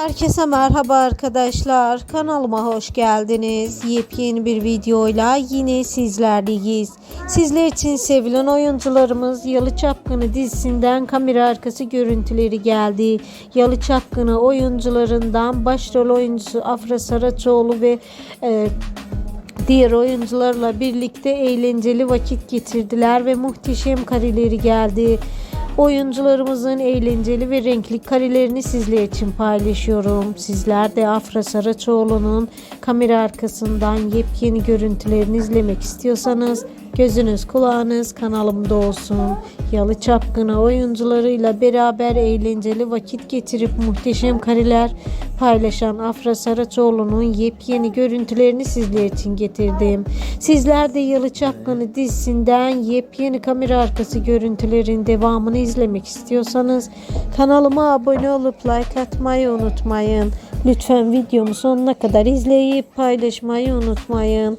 Herkese merhaba arkadaşlar. Kanalıma hoş geldiniz. Yepyeni bir videoyla yine sizlerleyiz. Sizler için sevilen oyuncularımız Yalı Çapkını dizisinden kamera arkası görüntüleri geldi. Yalı Çapkını oyuncularından başrol oyuncusu Afra Saraçoğlu ve e, diğer oyuncularla birlikte eğlenceli vakit geçirdiler ve muhteşem kareleri geldi. Oyuncularımızın eğlenceli ve renkli karelerini sizler için paylaşıyorum. Sizler de Afra Saraçoğlu'nun kamera arkasından yepyeni görüntülerini izlemek istiyorsanız gözünüz kulağınız kanalımda olsun. Yalı Çapkını oyuncularıyla beraber eğlenceli vakit geçirip muhteşem kareler paylaşan Afra Saraçoğlu'nun yepyeni görüntülerini sizler için getirdim. Sizler de Yalı Çapkını dizisinden yepyeni kamera arkası görüntülerin devamını izlemek istiyorsanız kanalıma abone olup like atmayı unutmayın. Lütfen videomu sonuna kadar izleyip paylaşmayı unutmayın.